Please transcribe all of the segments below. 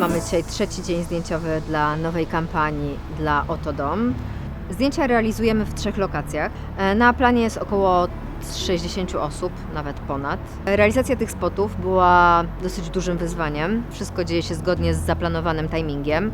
Mamy dzisiaj trzeci dzień zdjęciowy dla nowej kampanii dla Otodom. Zdjęcia realizujemy w trzech lokacjach. E, Na planie jest około 60 osób, nawet ponad. Realizacja tych spotów była dosyć dużym wyzwaniem. Wszystko dzieje się zgodnie z zaplanowanym timingiem.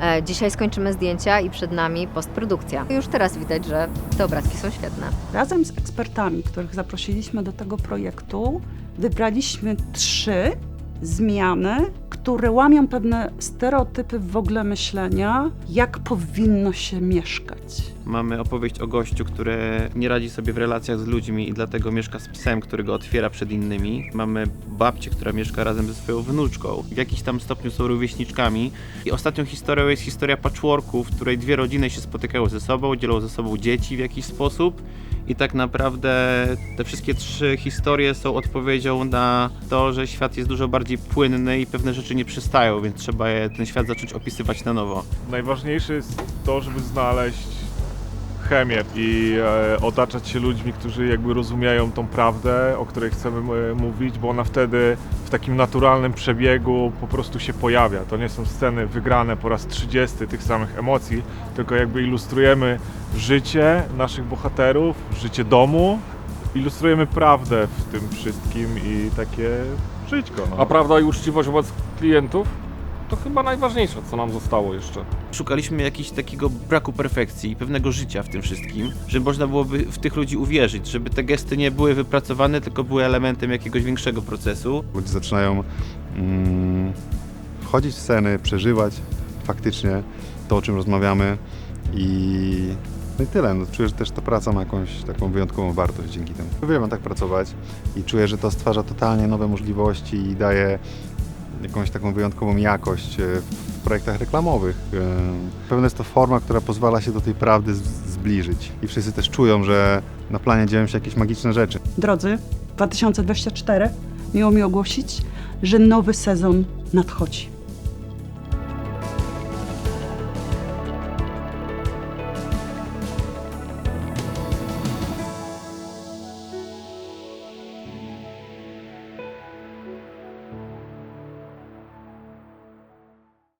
E, Dzisiaj skończymy zdjęcia i przed nami postprodukcja. Już teraz widać, że te obrazki są świetne. Razem z ekspertami, których zaprosiliśmy do tego projektu, wybraliśmy trzy zmiany, które łamią pewne stereotypy w ogóle myślenia, jak powinno się mieszkać. Mamy opowieść o gościu, który nie radzi sobie w relacjach z ludźmi i dlatego mieszka z psem, który go otwiera przed innymi. Mamy babcię, która mieszka razem ze swoją wnuczką. W jakimś tam stopniu są rówieśniczkami. I ostatnią historią jest historia patchworku, w której dwie rodziny się spotykają ze sobą, dzielą ze sobą dzieci w jakiś sposób. I tak naprawdę te wszystkie trzy historie są odpowiedzią na to, że świat jest dużo bardziej płynny i pewne rzeczy nie przystają, więc trzeba je, ten świat zacząć opisywać na nowo. Najważniejsze jest to, żeby znaleźć i e, otaczać się ludźmi, którzy jakby rozumieją tą prawdę, o której chcemy e, mówić, bo ona wtedy w takim naturalnym przebiegu po prostu się pojawia. To nie są sceny wygrane po raz 30 tych samych emocji, tylko jakby ilustrujemy życie naszych bohaterów, życie domu, ilustrujemy prawdę w tym wszystkim i takie żyćko. No. A prawda i uczciwość wobec klientów to chyba najważniejsze, co nam zostało jeszcze. Szukaliśmy jakiegoś takiego braku perfekcji i pewnego życia w tym wszystkim, żeby można byłoby w tych ludzi uwierzyć, żeby te gesty nie były wypracowane, tylko były elementem jakiegoś większego procesu. Ludzie zaczynają mm, wchodzić w sceny, przeżywać faktycznie to, o czym rozmawiamy i, no i tyle. No, czuję, że też ta praca ma jakąś taką wyjątkową wartość dzięki temu. Uwielbiam tak pracować i czuję, że to stwarza totalnie nowe możliwości i daje jakąś taką wyjątkową jakość e, w projektach reklamowych. E, Pewnie jest to forma, która pozwala się do tej prawdy zbliżyć i wszyscy też czują, że na planie dzieją się jakieś magiczne rzeczy. Drodzy, 2024 miło mi ogłosić, że nowy sezon nadchodzi.